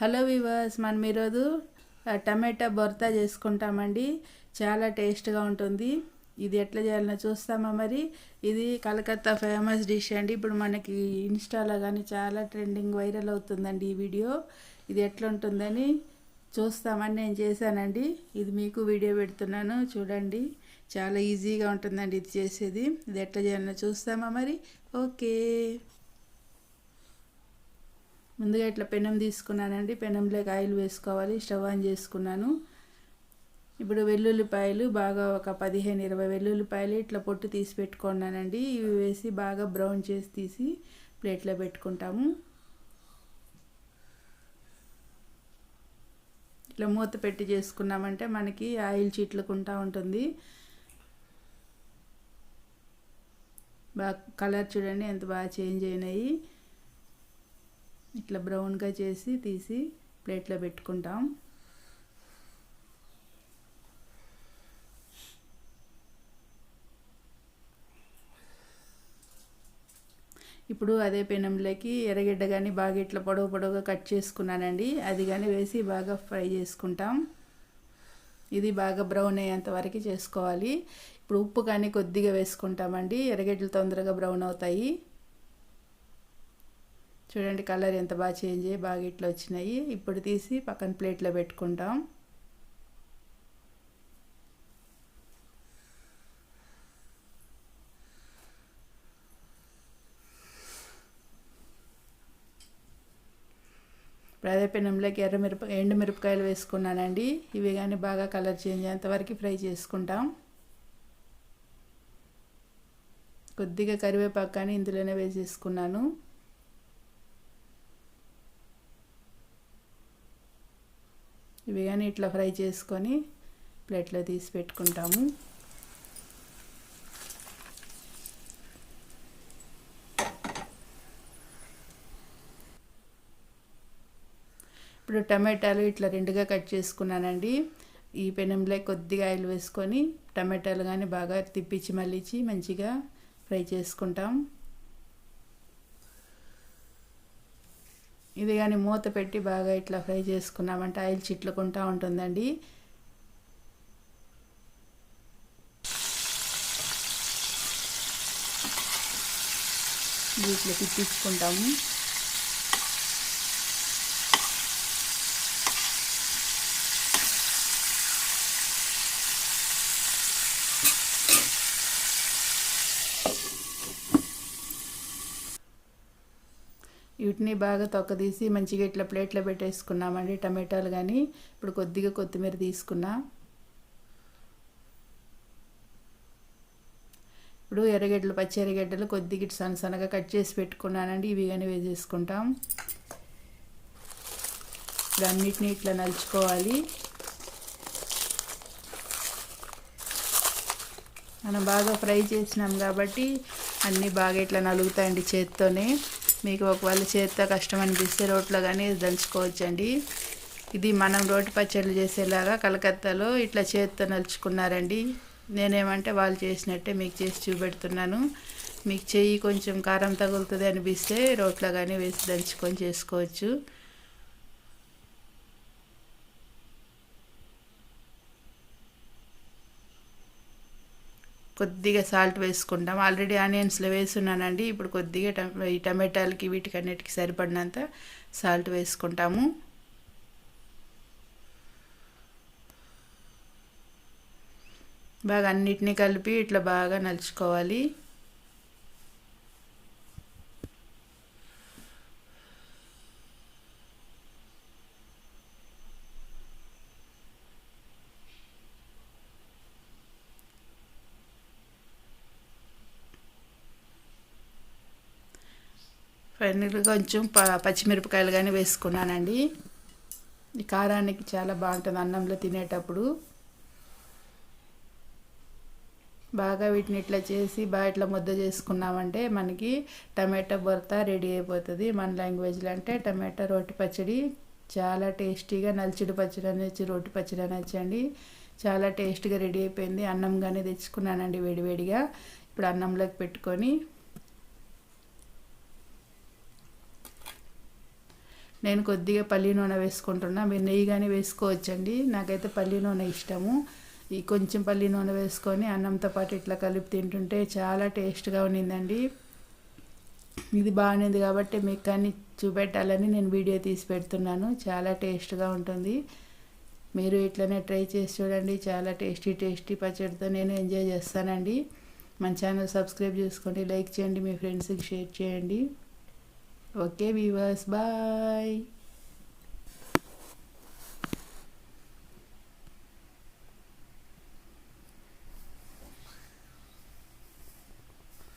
Hello viewers మనం ఈరోజు టమాటా బొరతా చేసుకుంటామండి. చాలా టేస్ట్గా ఉంటుంది. ఇది ఎట్లా చేయాలో చూస్తామా మరి? ఇది కలకత్తా ఫేమస్ డిష్ అండి. ఇప్పుడు మనకి ఇన్స్టాలో కానీ చాలా ట్రెండింగ్ వైరల్ అవుతుందండి ఈ వీడియో. ఇది ఎట్లా ఉంటుందని చూస్తామని నేను చేశానండి. ఇది మీకు వీడియో పెడుతున్నాను. చూడండి. చాలా ఈజీగా ఉంటుందండి ఇది చేసేది. ఇది ఎట్లా చేయాలో చూస్తామా మరి? ఓకే. ముందుగా ఇట్లా పెనం తీసుకున్నానండి. పెనంలోకి ఆయిల్ వేసుకోవాలి. స్టవ్ ఆన్ చేసుకున్నాను. ఇప్పుడు వెల్లుల్లిపాయలు బాగా ఒక పదిహేను ఇరవై వెల్లుల్లిపాయలు ఇట్లా పొట్టు తీసి పెట్టుకున్నానండి. ఇవి వేసి బాగా బ్రౌన్ చేసి తీసి ప్లేట్లో పెట్టుకుంటాము. ఇట్లా మూత పెట్టి చేసుకున్నామంటే మనకి ఆయిల్ చీట్లుకుంటా ఉంటుంది. బాగా కలర్ చూడండి ఎంత బాగా చేంజ్ అయినాయి. ఇట్లా బ్రౌన్గా చేసి తీసి ప్లేట్లో పెట్టుకుంటాం. ఇప్పుడు అదే పెనంలోకి ఎర్రగడ్డ కానీ బాగా ఇట్లా పొడవు పొడవుగా కట్ చేసుకున్నానండి. అది కానీ వేసి బాగా ఫ్రై చేసుకుంటాం. ఇది బాగా బ్రౌన్ అయ్యేంత వరకు చేసుకోవాలి. ఇప్పుడు ఉప్పు కానీ కొద్దిగా వేసుకుంటామండి. ఎర్రగడ్డలు తొందరగా బ్రౌన్ అవుతాయి. చూడండి కలర్ ఎంత బాగా చేంజ్ అయ్యి బాగా ఇట్లా వచ్చినాయి. ఇప్పుడు తీసి పక్కన ప్లేట్లో పెట్టుకుంటాం. ఇప్పుడు ఎర్రమిరప ఎండు మిరపకాయలు వేసుకున్నానండి. ఇవి కానీ బాగా కలర్ చేంజ్ అయ్యేంతవరకు ఫ్రై చేసుకుంటాం. కొద్దిగా కరివేపాకు కానీ ఇందులోనే వేసేసుకున్నాను. ఇవి కానీ ఇట్లా ఫ్రై చేసుకొని ప్లేట్లో తీసి పెట్టుకుంటాము. ఇప్పుడు టమాటాలు ఇట్లా రెండుగా కట్ చేసుకున్నానండి. ఈ పెనంలో కొద్దిగా ఆయిల్ వేసుకొని టమాటాలు కానీ బాగా తిప్పించి మళ్ళించి మంచిగా ఫ్రై చేసుకుంటాం. ఇది కానీ మూత పెట్టి బాగా ఇట్లా ఫ్రై చేసుకున్నామంటే ఆయిల్ చిట్లుకుంటూ ఉంటుందండి. వీటిలో తిప్పించుకుంటాము. వీటిని బాగా తొక్కదీసి మంచిగా ఇట్లా ప్లేట్లో పెట్టేసుకున్నామండి టమాటాలు కానీ ఇప్పుడు కొద్దిగా కొత్తిమీర తీసుకున్నా. ఇప్పుడు ఎర్రగడ్డలు పచ్చి ఎర్రగడ్డలు కొద్దిగా ఇటు సన్న సన్నగా కట్ చేసి పెట్టుకున్నానండి. ఇవి కానీ వేసేసుకుంటాం. ఇప్పుడు అన్నిటిని ఇట్లా నలుచుకోవాలి. మనం బాగా ఫ్రై చేసినాం కాబట్టి అన్నీ బాగా ఇట్లా నలుగుతాయండి చేత్తోనే. మీకు ఒకవేళ చేత్తో కష్టం అనిపిస్తే రోట్లో కానీ దంచుకోవచ్చండి. ఇది మనం రోటి పచ్చళ్ళు చేసేలాగా కలకత్తాలో ఇట్లా చేత్తో నలుచుకున్నారండి. నేనేమంటే వాళ్ళు చేసినట్టే మీకు చేసి చూపెడుతున్నాను. మీకు చెయ్యి కొంచెం కారం తగులుతుంది అనిపిస్తే రోట్లో కానీ వేసి దంచుకొని చేసుకోవచ్చు. కొద్దిగా సాల్ట్ వేసుకుంటాం. ఆల్రెడీ ఆనియన్స్లో వేసున్నానండి. ఇప్పుడు కొద్దిగా ఈ టమాటాలకి వీటికి అన్నిటికి సరిపడినంత సాల్ట్ వేసుకుంటాము. బాగా అన్నిటినీ కలిపి ఇట్లా బాగా నలుచుకోవాలి. ఫైనల్గా కొంచెం ప పచ్చిమిరపకాయలు కానీ వేసుకున్నానండి. ఈ కారానికి చాలా బాగుంటుంది అన్నంలో తినేటప్పుడు. బాగా వీటిని ఇట్లా చేసి బాగా ఇట్లా ముద్ద చేసుకున్నామంటే మనకి టమాటా బొరత రెడీ అయిపోతుంది. మన లాంగ్వేజ్లో అంటే టమాటా రోటి పచ్చడి చాలా టేస్టీగా నలిచిడి పచ్చడి అనొచ్చు రోటి పచ్చడి అనొచ్చండి చాలా టేస్ట్గా రెడీ అయిపోయింది. అన్నం కానీ తెచ్చుకున్నానండి వేడివేడిగా ఇప్పుడు అన్నంలోకి పెట్టుకొని నేను కొద్దిగా పల్లి నూనె వేసుకుంటున్నా. మీరు నెయ్యి కానీ వేసుకోవచ్చండి. నాకైతే పల్లి నూనె ఇష్టము. ఈ కొంచెం పల్లి నూనె వేసుకొని అన్నంతో పాటు ఇట్లా కలిపి తింటుంటే చాలా టేస్ట్గా ఉన్నిందండి ఇది బాగుంది కాబట్టి మీకు కానీ చూపెట్టాలని నేను వీడియో తీసి పెడుతున్నాను. చాలా టేస్ట్గా ఉంటుంది. మీరు ఇట్లనే ట్రై చేసి చూడండి. చాలా టేస్టీ టేస్టీ పచ్చడితో నేను ఎంజాయ్ చేస్తానండి. మన ఛానల్ సబ్స్క్రైబ్ చేసుకోండి. లైక్ చేయండి. మీ ఫ్రెండ్స్కి షేర్ చేయండి. Okay weavers bye